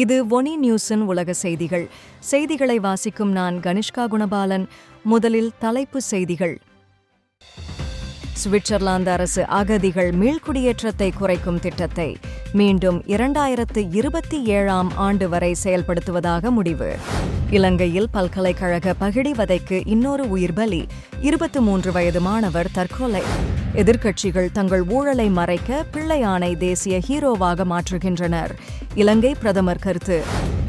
இது ஒனி நியூஸின் உலக செய்திகள். செய்திகளை வாசிக்கும் நான் கனிஷ்கா குணபாலன். முதலில் தலைப்பு செய்திகள். சுவிட்சர்லாந்து அரசு அகதிகள் மீள்குடியேற்றத்தை குறைக்கும் திட்டத்தை மீண்டும் இரண்டாயிரத்து இருபத்தி ஏழாம் ஆண்டு வரை செயல்படுத்துவதாக முடிவு. இலங்கையில் பல்கலைக்கழக பகிடிவதைக்கு இன்னொரு உயிர் பலி. இருபத்து மூன்று வயது மாணவர் தற்கொலை. எதிர்க்கட்சிகள் தங்கள் ஊழலை மறைக்க பிள்ளையானை தேசிய ஹீரோவாக மாற்றுகின்றனர். இலங்கை பிரதமர் கருத்து.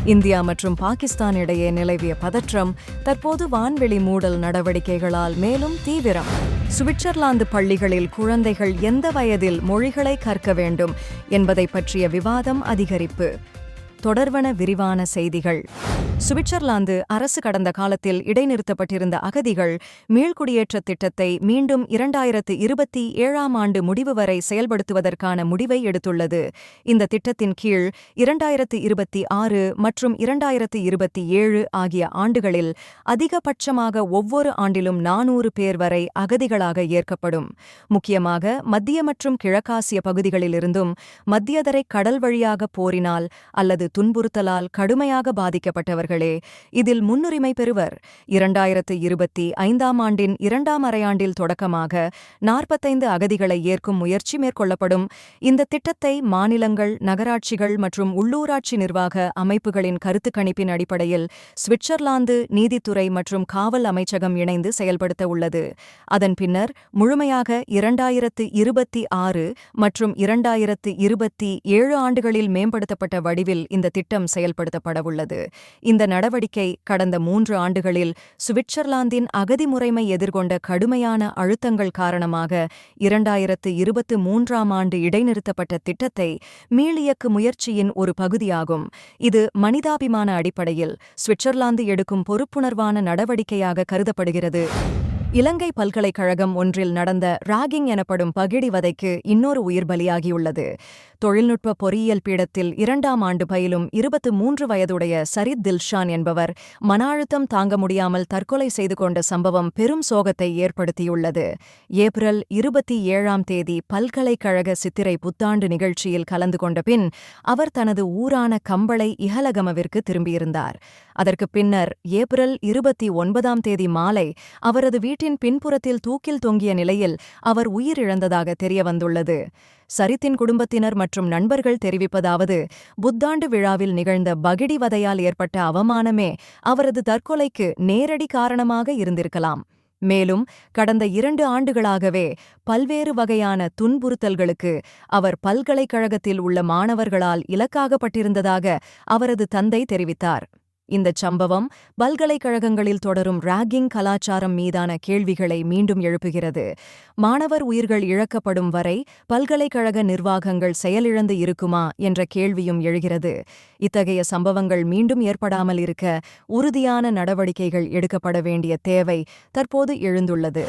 இந்தியா மற்றும் பாகிஸ்தான் இடையே நிலவிய பதற்றம் தற்போது வான்வெளி மூடல் நடவடிக்கைகளால் மேலும் தீவிரம். சுவிட்சர்லாந்து பள்ளிகளில் குழந்தைகள் எந்த வயதில் மொழிகளை கற்க வேண்டும் என்பதை பற்றிய விவாதம் அதிகரிப்பு. தொடர்வன விரிவான செய்திகள். சுவிட்சர்லாந்து அரசு கடந்த காலத்தில் இடைநிறுத்தப்பட்டிருந்த அகதிகள் மீள்குடியேற்ற திட்டத்தை மீண்டும் இரண்டாயிரத்து இருபத்தி ஏழாம் ஆண்டு முடிவு வரை செயல்படுத்துவதற்கான முடிவை எடுத்துள்ளது. இந்த திட்டத்தின் கீழ் இரண்டாயிரத்து இருபத்தி ஆறு மற்றும் இரண்டாயிரத்து இருபத்தி ஏழு ஆகிய ஆண்டுகளில் அதிகபட்சமாக ஒவ்வொரு ஆண்டிலும் நானூறு பேர் வரை அகதிகளாக ஏற்கப்படும். முக்கியமாக மத்திய மற்றும் கிழக்காசிய பகுதிகளிலிருந்தும் மத்தியதரை கடல் வழியாக போரினால் அல்லது துன்புறுத்தலால் கடுமையாக பாதிக்கப்பட்டவர்களே இதில் முன்னுரிமை பெறுவர். இரண்டாயிரத்து இருபத்தி ஐந்தாம் ஆண்டின் இரண்டாம் அரையாண்டில் தொடக்கமாக நாற்பத்தைந்து அகதிகளை ஏற்கும் முயற்சி மேற்கொள்ளப்படும் இந்த திட்டத்தை மாநிலங்கள் நகராட்சிகள் மற்றும் உள்ளூராட்சி நிர்வாக அமைப்புகளின் கருத்து கணிப்பின் அடிப்படையில் சுவிட்சர்லாந்து நீதித்துறை மற்றும் காவல் அமைச்சகம் இணைந்து செயல்படுத்த உள்ளது. அதன் பின்னர் முழுமையாக இரண்டாயிரத்து இருபத்தி ஆறு மற்றும் இரண்டாயிரத்து இருபத்தி ஏழு ஆண்டுகளில் மேம்படுத்தப்பட்ட வடிவில் இந்த திட்டம் செயல்படுத்தப்படவுள்ளது. இந்த நடவடிக்கை கடந்த மூன்று ஆண்டுகளில் சுவிட்சர்லாந்தின் அகதி முறைமை எதிர்கொண்ட கடுமையான அழுத்தங்கள் காரணமாக இரண்டாயிரத்து இருபத்து மூன்றாம் ஆண்டு இடைநிறுத்தப்பட்ட திட்டத்தை மீளியக்கு முயற்சியின் ஒரு பகுதியாகும். இது மனிதாபிமான அடிப்படையில் சுவிட்சர்லாந்து எடுக்கும் பொறுப்புணர்வான நடவடிக்கையாக கருதப்படுகிறது. இலங்கை பல்கலைக்கழகம் ஒன்றில் நடந்த ராகிங் எனப்படும் பகிடிவதைக்கு இன்னொரு உயிர் பலியாகியுள்ளது. தொழில்நுட்ப பொறியியல் பீடத்தில் இரண்டாம் ஆண்டு பயிலும் இருபத்து மூன்று வயதுடைய சரித் தில்ஷான் என்பவர் மன அழுத்தம் தாங்க முடியாமல் தற்கொலை செய்து கொண்ட சம்பவம் பெரும் சோகத்தை ஏற்படுத்தியுள்ளது. ஏப்ரல் இருபத்தி ஏழாம் தேதி பல்கலைக்கழக சித்திரை புத்தாண்டு நிகழ்ச்சியில் கலந்து கொண்ட பின் அவர் தனது ஊரான கம்பளை இஹலகமவிற்கு திரும்பியிருந்தார். அதற்கு பின்னர் ஏப்ரல் இருபத்தி ஒன்பதாம் தேதி மாலை அவரது வீட்டின் பின்புறத்தில் தூக்கில் தொங்கிய நிலையில் அவர் உயிரிழந்ததாக தெரியவந்துள்ளது. சரித்தின் குடும்பத்தினர் மற்றும் நண்பர்கள் தெரிவிப்பதாவது புத்தாண்டு விழாவில் நிகழ்ந்த பகிடி வதையால் ஏற்பட்ட அவமானமே அவரது தற்கொலைக்கு நேரடி காரணமாக இருந்திருக்கலாம். மேலும் கடந்த இரண்டு ஆண்டுகளாகவே பல்வேறு வகையான துன்புறுத்தல்களுக்கு அவர் பல்கலைக்கழகத்தில் உள்ள மாணவர்களால் இலக்காகப்பட்டிருந்ததாக அவரது தந்தை தெரிவித்தார். இந்தச் சம்பவம் பல்கலைக்கழகங்களில் தொடரும் ராகிங் கலாச்சாரம் மீதான கேள்விகளை மீண்டும் எழுப்புகிறது. மாணவர் உயிர்கள் இழக்கப்படும் வரை பல்கலைக்கழக நிர்வாகங்கள் செயலிழந்து இருக்குமா என்ற கேள்வியும் எழுகிறது. இத்தகைய சம்பவங்கள் மீண்டும் ஏற்படாமல் இருக்க உறுதியான நடவடிக்கைகள் எடுக்கப்பட வேண்டிய தேவை தற்போது எழுந்துள்ளது.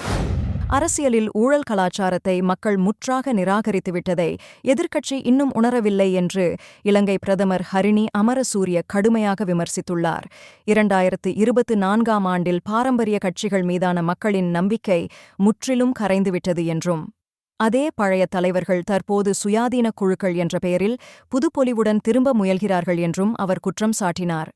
அரசியலில் ஊழல் கலாச்சாரத்தை மக்கள் முற்றாக நிராகரித்துவிட்டதை எதிர்க்கட்சி இன்னும் உணரவில்லை என்று இலங்கை பிரதமர் ஹரிணி அமரசூரிய கடுமையாக விமர்சித்துள்ளார். இரண்டாயிரத்து இருபத்து நான்காம் ஆண்டில் பாரம்பரிய கட்சிகள் மீதான மக்களின் நம்பிக்கை முற்றிலும் கரைந்துவிட்டது என்றும் அதே பழைய தலைவர்கள் தற்போது சுயாதீன குழுக்கள் என்ற பெயரில் புதுப்பொலிவுடன் திரும்ப முயல்கிறார்கள் என்றும் அவர் குற்றம் சாட்டினார்.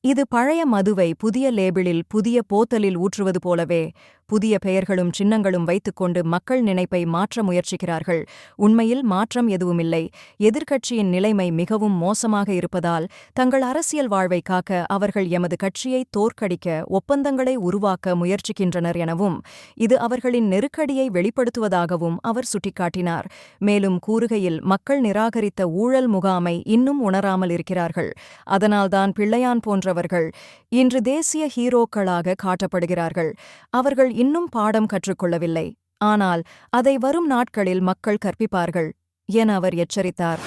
இது பழைய மதுவை புதிய லேபிளில் புதிய போத்தலில் ஊற்றுவது போலவே புதிய பெயர்களும் சின்னங்களும் வைத்துக்கொண்டு மக்கள் நினைப்பை மாற்ற முயற்சிக்கிறார்கள். உண்மையில் மாற்றம் எதுவுமில்லை. எதிர்க்கட்சியின் நிலைமை மிகவும் மோசமாக இருப்பதால் தங்கள் அரசியல் வாழ்வை காக்க அவர்கள் எமது கட்சியை தோற்கடிக்க ஒப்பந்தங்களை உருவாக்க முயற்சிக்கின்றனர் எனவும் இது அவர்களின் நெருக்கடியை வெளிப்படுத்துவதாகவும் அவர் சுட்டிக்காட்டினார். மேலும் கூறுகையில் மக்கள் நிராகரித்த ஊழல் முகாமை இன்னும் உணராமல் இருக்கிறார்கள். அதனால்தான் பிள்ளையான் போன்றவர்கள் இன்று தேசிய ஹீரோக்களாக காட்டப்படுகிறார்கள். அவர்கள் இன்னும் பாடம் கற்றுக்கொள்ளவில்லை. ஆனால் அதை வரும் நாட்களில் மக்கள் கற்பிப்பார்கள் என அவர் எச்சரித்தார்.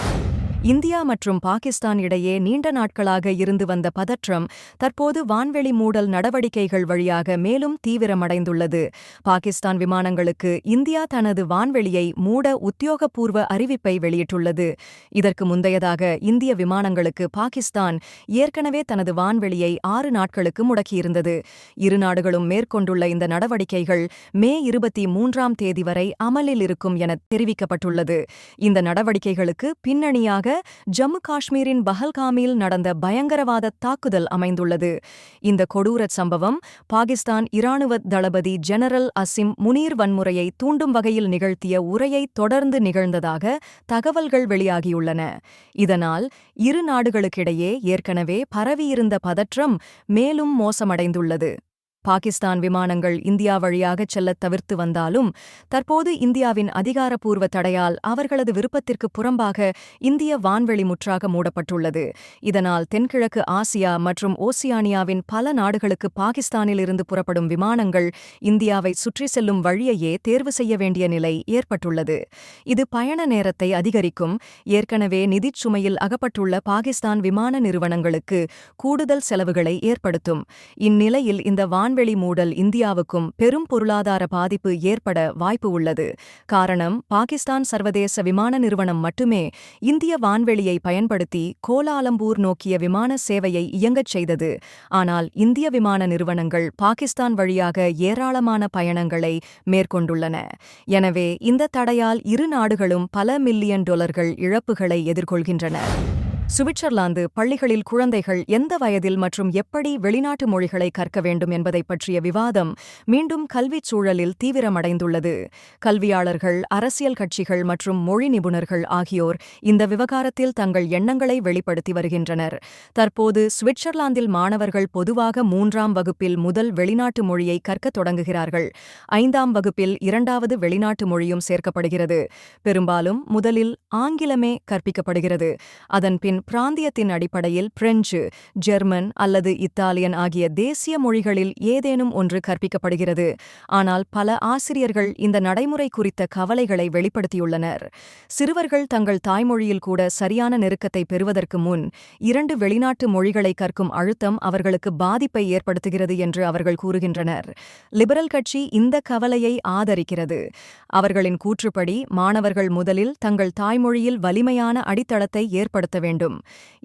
இந்தியா மற்றும் பாகிஸ்தான் இடையே நீண்ட நாட்களாக இருந்து வந்த பதற்றம் தற்போது வான்வெளி மூடல் நடவடிக்கைகள் வழியாக மேலும் தீவிரமடைந்துள்ளது. பாகிஸ்தான் விமானங்களுக்கு இந்தியா தனது வான்வெளியை மூட உத்தியோகபூர்வ அறிவிப்பை வெளியிட்டுள்ளது. இதற்கு முந்தையதாக இந்திய விமானங்களுக்கு பாகிஸ்தான் ஏற்கனவே தனது வான்வெளியை ஆறு நாட்களுக்கு முடக்கியிருந்தது. இரு நாடுகளும் மேற்கொண்டுள்ள இந்த நடவடிக்கைகள் மே இருபத்தி மூன்றாம் தேதி வரை அமலில் இருக்கும் என தெரிவிக்கப்பட்டுள்ளது. இந்த நடவடிக்கைகளுக்கு பின்னணியாக ஜம்மு காஷ்மீரின் பஹல்காமில் நடந்த பயங்கரவாத தாக்குதல் அமைந்துள்ளது. இந்த கொடூரச் சம்பவம் பாகிஸ்தான் இராணுவ தளபதி ஜெனரல் அசிம் முனீர் வன்முறையை தூண்டும் வகையில் நிகழ்த்திய உரையை தொடர்ந்து நிகழ்ந்ததாக தகவல்கள் வெளியாகியுள்ளன. இதனால் இரு நாடுகளுக்கிடையே ஏற்கனவே பரவியிருந்த பதற்றம் மேலும் மோசமடைந்துள்ளது. பாகிஸ்தான் விமானங்கள் இந்தியா வழியாகச் செல்லத் தவிர்த்து வந்தாலும் தற்போது இந்தியாவின் அதிகாரப்பூர்வ தடையால் அவர்களது விருப்பத்திற்கு புறம்பாக இந்திய வான்வெளி முற்றாக மூடப்பட்டுள்ளது. இதனால் தென்கிழக்கு ஆசியா மற்றும் ஓசியானியாவின் பல நாடுகளுக்கு பாகிஸ்தானிலிருந்து புறப்படும் விமானங்கள் இந்தியாவை சுற்றி செல்லும் வழியையே தேர்வு செய்ய வேண்டிய நிலை ஏற்பட்டுள்ளது. இது பயண நேரத்தை அதிகரிக்கும். ஏற்கனவே நிதிச் சுமையில் அகப்பட்டுள்ள பாகிஸ்தான் விமான நிறுவனங்களுக்கு கூடுதல் செலவுகளை ஏற்படுத்தும். இந்நிலையில் இந்த வான் வான்வெளி மூடல் இந்தியாவுக்கும் பெரும் பொருளாதார பாதிப்பு ஏற்பட வாய்ப்பு உள்ளது. காரணம் பாகிஸ்தான் சர்வதேச விமான நிறுவனம் மட்டுமே இந்திய வான்வெளியை பயன்படுத்தி கோலாலம்பூர் நோக்கிய விமான சேவையை இயங்கச் செய்தது. ஆனால் இந்திய விமான நிறுவனங்கள் பாகிஸ்தான் வழியாக ஏராளமான பயணங்களை மேற்கொண்டுள்ளன. எனவே இந்த தடையால் இரு நாடுகளும் பல மில்லியன் டாலர்கள் இழப்புகளை எதிர்கொள்கின்றன. சுவிட்சர்லாந்து பள்ளிகளில் குழந்தைகள் எந்த வயதில் மற்றும் எப்படி வெளிநாட்டு மொழிகளை கற்க வேண்டும் என்பதை பற்றிய விவாதம் மீண்டும் கல்விச் சூழலில் தீவிரமடைந்துள்ளது. கல்வியாளர்கள் அரசியல் கட்சிகள் மற்றும் மொழி நிபுணர்கள் ஆகியோர் இந்த விவகாரத்தில் தங்கள் எண்ணங்களை வெளிப்படுத்தி வருகின்றனர். தற்போது சுவிட்சர்லாந்தில் மாணவர்கள் பொதுவாக மூன்றாம் வகுப்பில் முதல் வெளிநாட்டு மொழியை கற்கத் தொடங்குகிறார்கள். ஐந்தாம் வகுப்பில் இரண்டாவது வெளிநாட்டு மொழியும் சேர்க்கப்படுகிறது. பெரும்பாலும் முதலில் ஆங்கிலமே கற்பிக்கப்படுகிறது. அதன்பின் பிராந்தியத்தின் அடிப்படையில் பிரெஞ்சு ஜெர்மன் அல்லது இத்தாலியன் ஆகிய தேசிய மொழிகளில் ஏதேனும் ஒன்று கற்பிக்கப்படுகிறது. ஆனால் பல ஆசிரியர்கள் இந்த நடைமுறை குறித்த கவலைகளை வெளிப்படுத்தியுள்ளனர். சிறுவர்கள் தங்கள் தாய்மொழியில் கூட சரியான நெருக்கத்தை பெறுவதற்கு முன் இரண்டு வெளிநாட்டு மொழிகளை கற்கும் அழுத்தம் அவர்களுக்கு பாதிப்பை ஏற்படுத்துகிறது என்று அவர்கள் கூறுகின்றனர். லிபரல் கட்சி இந்த கவலையை ஆதரிக்கிறது. அவர்களின் கூற்றுப்படி மாணவர்கள் முதலில் தங்கள் தாய்மொழியில் வலிமையான அடித்தளத்தை ஏற்படுத்த வேண்டும்.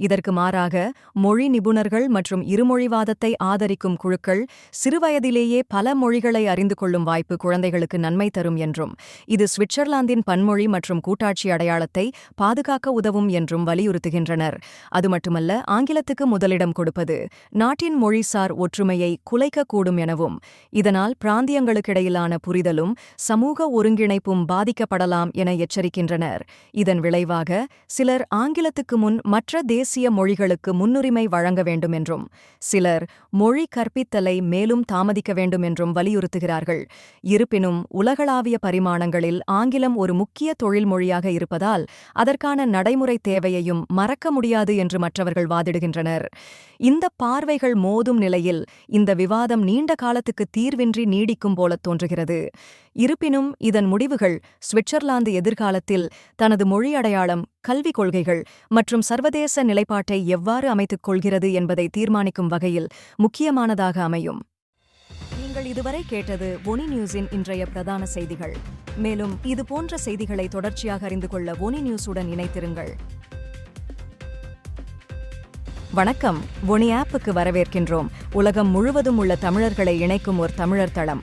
இதற்கு மாறாக மொழி நிபுணர்கள் மற்றும் இருமொழிவாதத்தை ஆதரிக்கும் குழுக்கள் சிறுவயதிலேயே பல மொழிகளை அறிந்து கொள்ளும் வாய்ப்பு குழந்தைகளுக்கு நன்மை தரும் என்றும் இது சுவிட்சர்லாந்தின் பன்மொழி மற்றும் கூட்டாட்சி அடையாளத்தை பாதுகாக்க உதவும் என்றும் வலியுறுத்துகின்றனர். அது மட்டுமல்ல ஆங்கிலத்துக்கு முதலிடம் கொடுப்பது நாட்டின் மொழிசார் ஒற்றுமையை குலைக்கக்கூடும் எனவும் இதனால் பிராந்தியங்களுக்கிடையிலான புரிதலும் சமூக ஒருங்கிணைப்பும் பாதிக்கப்படலாம் என எச்சரிக்கின்றனர். இதன் விளைவாக சிலர் ஆங்கிலத்துக்கு முன் மற்ற தேசிய மொழிகளுக்கு முன்னுரிமை வழங்க வேண்டும் என்றும் சிலர் மொழி கற்பித்தலை மேலும் தாமதிக்க வேண்டும் என்றும் வலியுறுத்துகிறார்கள். இருப்பினும் உலகளாவிய பரிமாணங்களில் ஆங்கிலம் ஒரு முக்கிய தொழில் மொழியாக இருப்பதால் அதற்கான நடைமுறை தேவையையும் மறக்க முடியாது என்று மற்றவர்கள் வாதிடுகின்றனர். இந்த பார்வைகள் மோதும் நிலையில் இந்த விவாதம் நீண்ட காலத்துக்கு தீர்வின்றி நீடிக்கும் போலத் தோன்றுகிறது. இருப்பினும் இதன் முடிவுகள் சுவிட்சர்லாந்து எதிர்காலத்தில் தனது மொழி அடையாளம் கல்விக் கொள்கைகள் மற்றும் சர்வதேச நிலைப்பாட்டை எவ்வாறு அமைத்துக் கொள்கிறது என்பதை தீர்மானிக்கும் வகையில் முக்கியமானதாக அமையும். நீங்கள் இதுவரை கேட்டது ஒனி நியூஸின் இன்றைய பிரதான செய்திகள். மேலும் இதுபோன்ற செய்திகளை தொடர்ச்சியாக அறிந்து கொள்ள ஒனி நியூஸுடன் இணைத்திருங்கள் வணக்கம். ஒனி ஆப்புக்கு வரவேற்கின்றோம். உலகம் முழுவதும் உள்ள தமிழர்களை இணைக்கும் ஒரு தமிழர் தளம்.